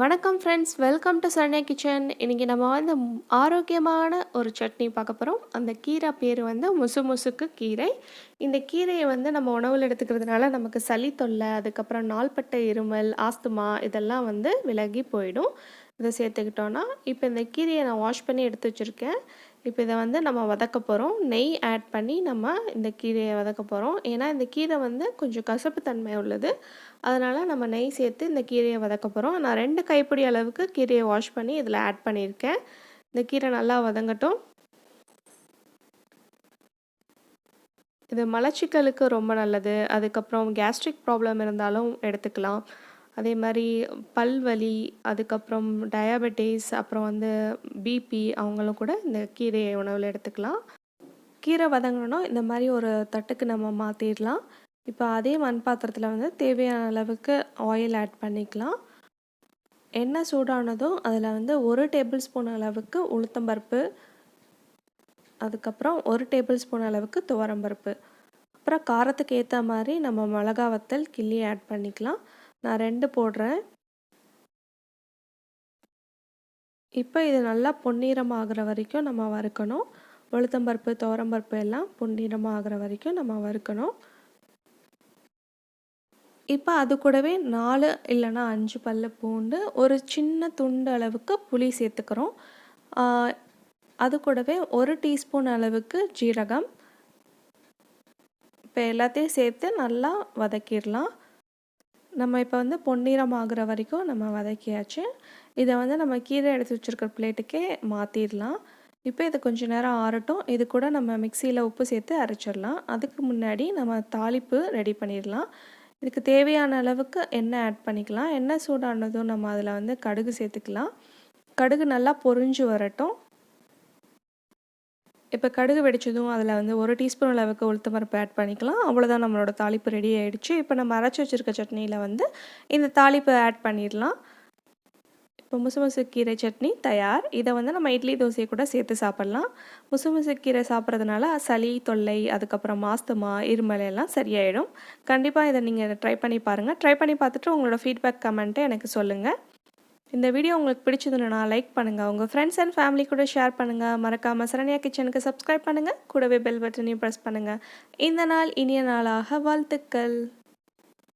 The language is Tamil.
வணக்கம் friends welcome to Saranya kitchen இன்றைக்கி நம்ம வந்து ஆரோக்கியமான ஒரு சட்னி பார்க்க போகிறோம் அந்த கீரை பேர் வந்து முசு முசுக்கு கீரை. இந்த கீரையை வந்து நம்ம உணவில் எடுத்துக்கிறதுனால நமக்கு சளி தொல்லை அதுக்கப்புறம் நாள்பட்ட இருமல் ஆஸ்துமா இதெல்லாம் வந்து விலகி போயிடும். இதை சேர்த்துக்கிட்டோன்னா இப்போ இந்த கீரையை நான் வாஷ் பண்ணி எடுத்து வச்சுருக்கேன். இப்போ இதை வந்து நம்ம வதக்க போகிறோம் நெய் ஆட் பண்ணி நம்ம இந்த கீரையை வதக்க போகிறோம் ஏன்னா இந்த கீரை வந்து கொஞ்சம் கசப்பு தன்மை உள்ளது. அதனால் நம்ம நெய் சேர்த்து இந்த கீரையை வதக்க போகிறோம் நான் ரெண்டு கைப்பிடி அளவுக்கு கீரையை வாஷ் பண்ணி இதில் ஆட் பண்ணியிருக்கேன். இந்த கீரை நல்லா வதங்கட்டும். இது மலச்சிக்கலுக்கு ரொம்ப நல்லது. அதுக்கப்புறம் கேஸ்ட்ரிக் ப்ராப்ளம் இருந்தாலும் எடுத்துக்கலாம். அதே மாதிரி பல்வலி அதுக்கப்புறம் டயாபெட்டிஸ் அப்புறம் வந்து பிபி அவங்களும் கூட இந்த கீரையை உணவில் எடுத்துக்கலாம். கீரை வதங்கணும் இந்த மாதிரி ஒரு தட்டுக்கு நம்ம மாற்றிடலாம் இப்போ அதே மண் பாத்திரத்தில் வந்து தேவையான அளவுக்கு ஆயில் ஆட் பண்ணிக்கலாம். எண்ணெய் சூடானதும் அதில் வந்து ஒரு டேபிள் ஸ்பூன் அளவுக்கு உளுத்தம்பருப்பு அதுக்கப்புறம் ஒரு டேபிள் ஸ்பூன் அளவுக்கு துவரம்பருப்பு அப்புறம் காரத்துக்கு ஏற்ற மாதிரி நம்ம மிளகா வத்தல் கிள்ளி ஆட் பண்ணிக்கலாம். நான் ரெண்டு போடுறேன். இப்போ இது நல்லா பொன்னிறமாகிற வரைக்கும் நம்ம வறுக்கணும். உளுத்தம்பருப்பு தோரம்பருப்பு எல்லாம் பொன்னிறமாகிற வரைக்கும் நம்ம வறுக்கணும். இப்போ அது கூடவே நாலு இல்லைன்னா அஞ்சு பல்லு பூண்டு ஒரு சின்ன துண்டு அளவுக்கு புளி சேர்த்துக்கிறோம். அது கூடவே ஒரு டீஸ்பூன் அளவுக்கு ஜீரகம். இப்போ எல்லாத்தையும் சேர்த்து நல்லா வதக்கிடலாம். நம்ம இப்போ வந்து பொன்னிறம் ஆகுற வரைக்கும் நம்ம வதக்கியாச்சு. இதை வந்து நம்ம கீரை எடுத்து வச்சுருக்கிற பிளேட்டுக்கே மாற்றிடலாம் இப்போ இது கொஞ்சம் நேரம் ஆறட்டும். இது கூட நம்ம மிக்சியில் உப்பு சேர்த்து அரைச்சிடலாம். அதுக்கு முன்னாடி நம்ம தாளிப்பு ரெடி பண்ணிடலாம். இதுக்கு தேவையான அளவுக்கு எண்ணெய் ஆட் பண்ணிக்கலாம். எண்ணெய் சூடானதும் நம்ம அதில் வந்து கடுகு சேர்த்துக்கலாம். கடுகு நல்லா பொரிஞ்சு வரட்டும். இப்போ கடுகு வெடிச்சதும் அதில் வந்து ஒரு டீஸ்பூன் அளவுக்கு உளுத்தம்பருப்பு ஆட் பண்ணிக்கலாம். அவ்வளோதான் நம்மளோட தாளிப்பு ரெடி ஆகிடுச்சு இப்போ நம்ம அரைச்சி வச்சுருக்க சட்னியில் வந்து இந்த தாளிப்பு ஆட் பண்ணிடலாம். இப்போ முசுமுசு கீரை சட்னி தயார். இதை வந்து நம்ம இட்லி தோசையை கூட சேர்த்து சாப்பிட்லாம். முசுமுசு கீரை சாப்பிட்றதுனால சளி தொல்லை அதுக்கப்புறம் மாஸ்துமா இருமல் எல்லாம் சரியாயிடும். கண்டிப்பாக இதை நீங்கள் ட்ரை பண்ணி பாருங்கள் ட்ரை பண்ணி பார்த்துட்டு உங்களோட ஃபீட்பேக் கமெண்ட்டை எனக்கு சொல்லுங்கள் இந்த வீடியோ உங்களுக்கு பிடிச்சதுன்னா லைக் பண்ணுங்கள் உங்கள் ஃப்ரெண்ட்ஸ் அண்ட் ஃபேமிலி கூட ஷேர் பண்ணுங்கள் மறக்காமல் சரண்யா கிச்சனுக்கு சப்ஸ்கிரைப் பண்ணுங்கள் கூடவே பெல் பட்டனையும் ப்ரெஸ் பண்ணுங்கள் இந்த நாள் இனிய நாளாக வாழ்த்துக்கள்.